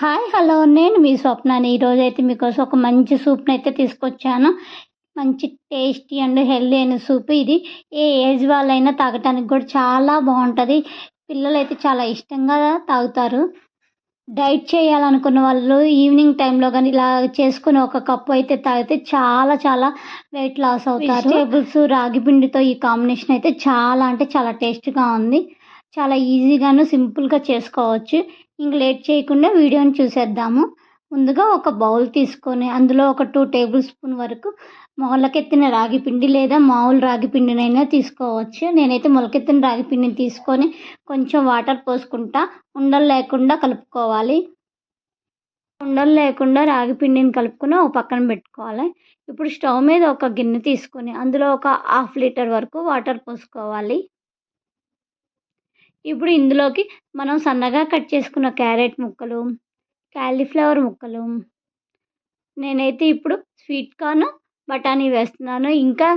Hi hello నేను మీ స్వప్నాన్ని ఈరోజు అయితే మీకోసం ఒక మంచి సూప్ని అయితే తీసుకొచ్చాను. మంచి టేస్టీ అండ్ హెల్దీ అయిన సూప్ ఇది. ఏ ఏజ్ వాళ్ళైనా తాగటానికి కూడా చాలా బాగుంటుంది. పిల్లలు అయితే చాలా ఇష్టంగా తాగుతారు. డైట్ చేయాలనుకున్న వాళ్ళు ఈవినింగ్ టైంలో కానీ ఇలా చేసుకుని ఒక కప్పు అయితే తాగితే చాలా చాలా వెయిట్ లాస్ అవుతారు. వెజిటేబుల్స్ రాగి పిండితో ఈ కాంబినేషన్ అయితే చాలా అంటే చాలా టేస్ట్గా ఉంది. చాలా ఈజీగాను సింపుల్గా చేసుకోవచ్చు. ఇంక లేట్ చేయకుండా వీడియోని చూసేద్దాము. ముందుగా ఒక బౌల్ తీసుకొని అందులో ఒక టూ టేబుల్ స్పూన్ వరకు మొలకెత్తిన రాగి పిండి లేదా మామూలు రాగి పిండినైనా తీసుకోవచ్చు. నేనైతే మొలకెత్తిన రాగి పిండిని తీసుకొని కొంచెం వాటర్ పోసుకుంటా. ఉండలు లేకుండా కలుపుకోవాలి. ఉండలు లేకుండా రాగి పిండిని కలుపుకొని ఒక పక్కన పెట్టుకోవాలి. ఇప్పుడు స్టవ్ మీద ఒక గిన్నె తీసుకొని అందులో ఒక హాఫ్ లీటర్ వరకు వాటర్ పోసుకోవాలి. ఇప్పుడు ఇందులోకి మనం సన్నగా కట్ చేసుకున్న క్యారెట్ ముక్కలు క్యాలీఫ్లవర్ ముక్కలు నేనైతే ఇప్పుడు స్వీట్ కార్న్ బఠానీ వేస్తున్నాను. ఇంకా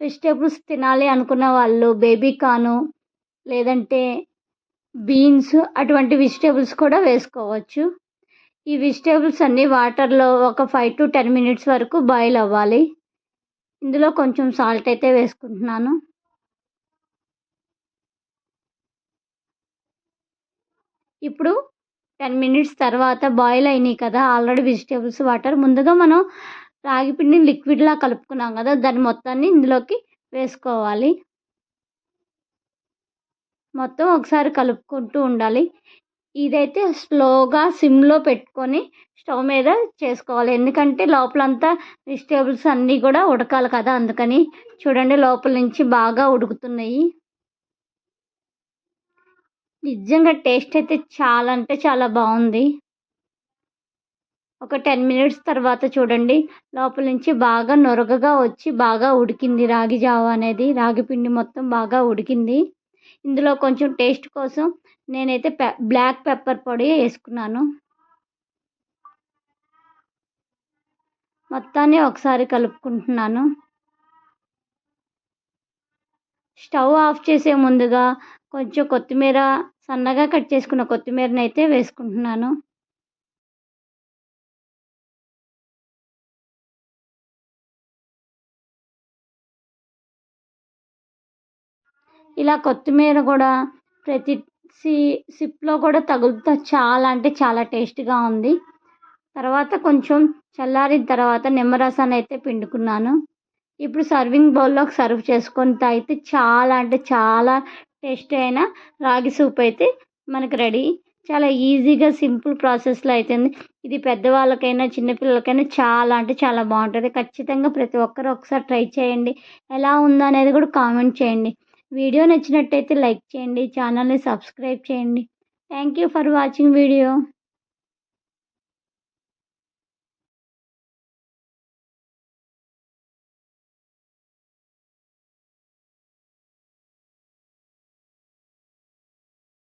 వెజిటేబుల్స్ తినాలి అనుకున్న వాళ్ళు బేబీ కార్ను లేదంటే బీన్స్ అటువంటి వెజిటేబుల్స్ కూడా వేసుకోవచ్చు. ఈ వెజిటేబుల్స్ అన్నీ వాటర్లో ఒక ఫైవ్ టు టెన్ మినిట్స్ వరకు బాయిల్ అవ్వాలి. ఇందులో కొంచెం సాల్ట్ అయితే వేసుకుంటున్నాను. ఇప్పుడు టెన్ మినిట్స్ తర్వాత బాయిల్ అయినాయి కదా ఆల్రెడీ వెజిటేబుల్స్ వాటర్ ముందుగా మనం రాగి పిండిని లిక్విడ్లా కలుపుకున్నాం కదా దాన్ని మొత్తాన్ని ఇందులోకి వేసుకోవాలి. మొత్తం ఒకసారి కలుపుకుంటూ ఉండాలి. ఇదైతే స్లోగా సిమ్లో పెట్టుకొని స్టవ్ మీద చేసుకోవాలి. ఎందుకంటే లోపలంతా వెజిటేబుల్స్ అన్నీ కూడా ఉడకాలి కదా అందుకని చూడండి లోపల నుంచి బాగా ఉడుకుతున్నాయి. నిజంగా టేస్ట్ అయితే చాలా అంటే చాలా బాగుంది. ఒక టెన్ మినిట్స్ తర్వాత చూడండి. లోపల నుంచి బాగా నొరగగా వచ్చి బాగా ఉడికింది రాగి జావ అనేది. రాగి పిండి మొత్తం బాగా ఉడికింది. ఇందులో కొంచెం టేస్ట్ కోసం నేనైతే పె బ్లాక్ పెప్పర్ పొడి వేసుకున్నాను. మొత్తాన్ని ఒకసారి కలుపుకుంటున్నాను. స్టవ్ ఆఫ్ చేసే ముందుగా కొంచెం కొత్తిమీర సన్నగా కట్ చేసుకున్న కొత్తిమీరని అయితే వేసుకుంటున్నాను. ఇలా కొత్తిమీర కూడా ప్రతి సి సిప్లో కూడా తగులుతా చాలా అంటే చాలా టేస్ట్గా ఉంది. తర్వాత కొంచెం చల్లారిన తర్వాత నిమ్మరసాన్ని అయితే పిండుకున్నాను. ఇప్పుడు సర్వింగ్ బౌల్లోకి సర్వ్ చేసుకొని తాగితే చాలా అంటే చాలా టేస్టీ అయిన రాగి సూప్ అయితే మనకు రెడీ. చాలా ఈజీగా సింపుల్ ప్రాసెస్లో అవుతుంది ఇది పెద్దవాళ్ళకైనా చిన్నపిల్లలకైనా చాలా అంటే చాలా బాగుంటుంది. ఖచ్చితంగా ప్రతి ఒక్కరు ఒకసారి ట్రై చేయండి. ఎలా ఉందో అనేది కూడా కామెంట్ చేయండి. వీడియో నచ్చినట్టయితే లైక్ చేయండి. ఛానల్ని సబ్స్క్రైబ్ చేయండి. Thank you for watching video.